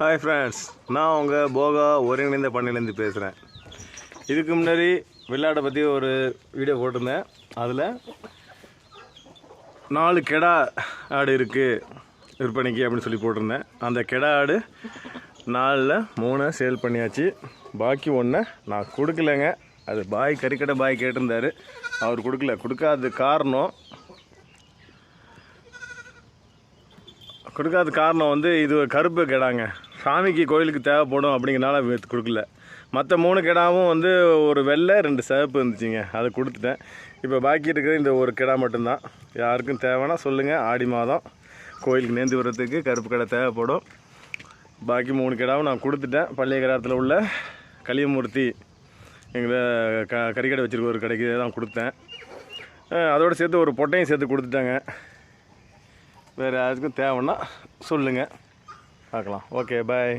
Hi friends நான் உங்கள் போகா ஒருங்கிணைந்த பண்ணையிலேருந்து பேசுகிறேன் இதுக்கு முன்னாடி வெள்ளாட்டை பற்றி ஒரு வீடியோ போட்டிருந்தேன். அதில் நாலு கெடா ஆடு இருக்குது விற்பனைக்கு அப்படின்னு சொல்லி போட்டிருந்தேன். அந்த கெடா ஆடு நாலில் மூணை சேல் பண்ணியாச்சு. பாக்கி ஒன்றை நான் கொடுக்கலங்க. அது பாய் கறிக்கடை பாய் கேட்டிருந்தார். அவர் கொடுக்கல. கொடுக்காத காரணம் கொடுக்காத காரணம் வந்து இது கருப்பு கெடாங்க. சாமிக்கு கோயிலுக்கு தேவைப்படும் அப்படிங்கிறனால கொடுக்கல. மற்ற மூணு கிடாவும் வந்து ஒரு வெள்ளை ரெண்டு சிவப்பு இருந்துச்சுங்க. அதை கொடுத்துட்டேன். இப்போ பாக்கி இருக்கிற இந்த ஒரு கிடா மட்டும்தான். யாருக்கும் தேவைன்னா சொல்லுங்கள் ஆடி மாதம் கோயிலுக்கு நேர்ந்து வர்றதுக்கு கருப்பு கடை தேவைப்படும். பாக்கி மூணு கிடாவும் நான் கொடுத்துட்டேன். பள்ளியகராத்தில் உள்ள கலியமூர்த்தி எங்களை க கறிக்கடை வச்சுருக்க ஒரு கடைக்கு தான் கொடுத்தேன். அதோடு சேர்த்து ஒரு பொட்டையும் சேர்த்து கொடுத்துட்டாங்க. வேறு யாருக்கும் தேவைன்னா சொல்லுங்கள் பார்க்கலாம். Okay bye